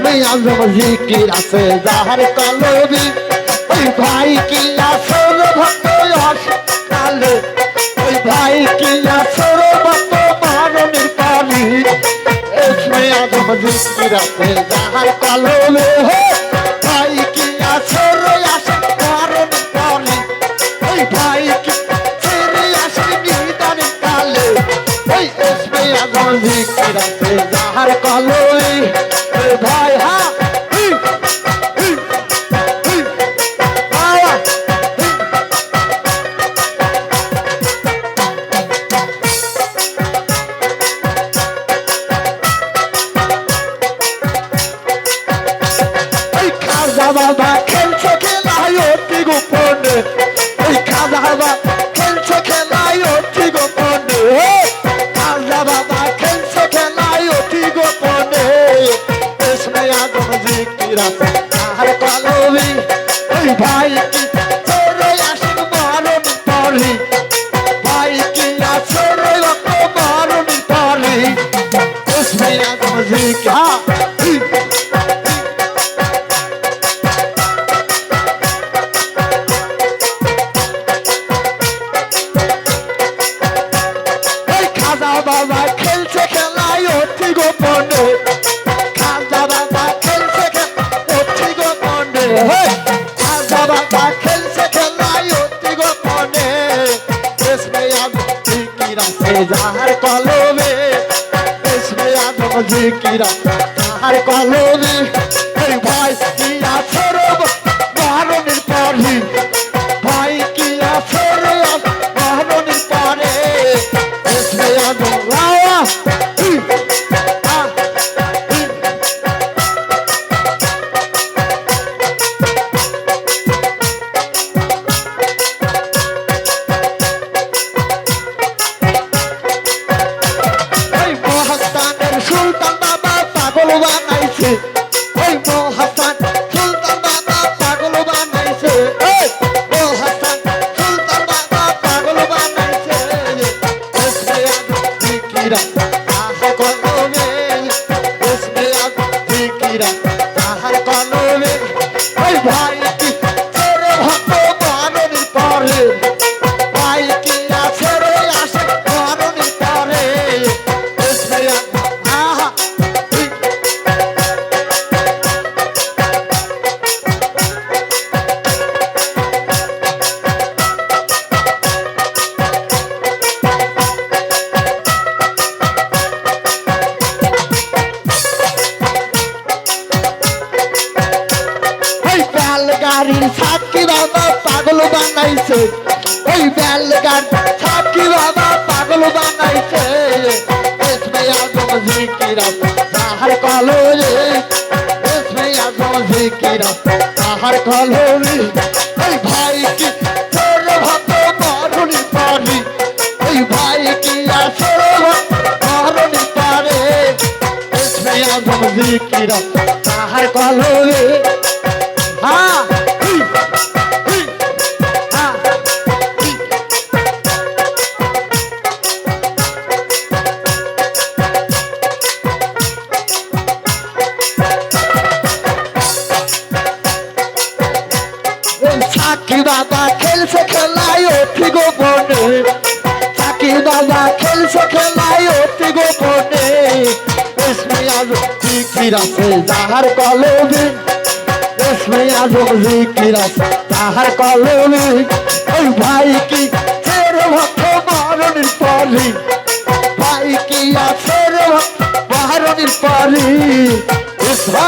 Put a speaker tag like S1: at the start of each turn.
S1: ইসমে আজম জিকির আছে, যাহার কলবি ওই ভাই কি আসর ভক্ত অসকালে ওই ভাই কি আসর ভক্ত মারণের কালি? ইসমে আজম জিকির আছে, যাহার কলবি আছে যাহার কলবি ওই ভাই হা বাবা খেলছে খেলায় গোপনে। ওই খাজা বাবা তাহার ওই ভাই কি চোরে আসেন মারণ পরি। ভাই কি আছে অত মারণ পরি এসমে আদম জিকির জিকির যাহার কলমে এসমে আদম জিকির। যাহার কলমে, এই ভাই কি আছে রে মারণের পরহি ভাই কি আছে রে মারণের পরে এসমে আদম লাওয়া পাগল বানাইছে। ওই মহাস্থান সুলতান বাবা পাগল বানাইছে। ওই মহাস্থান সুলতান বাবা পাগল বানাইছে। এসবে আদম জিকিরা তাহার কলমে। আদম জিকিরা তাহার কলমে। ওই ভাই পাগল বানাইছে। ওই বেলগাড়ি সাক্ষী বাবা পাগল বানাইছে। এসমে আজম জিকিরা তাহার কলরে এসমে আজম জিকিরা তাহার কলরে ওই ভাই কি ছোট ভক্ত মরুনি পারি? ওই ভাই কি আসর মরুনি পারে? এসমে আজম জিকিরা তাহার কলরে হ্যাঁ হি, হি, বাবা খেলছে খেলায় অতি গোপনে। এসমে জিকির আছে যাহার কলবে এসমে জিকির আছে তাহার কলবে ওই ভাই কি ছেড়ে ভক্ত মারণের পরি ভাই কি আছে মারণের পরি ইসরা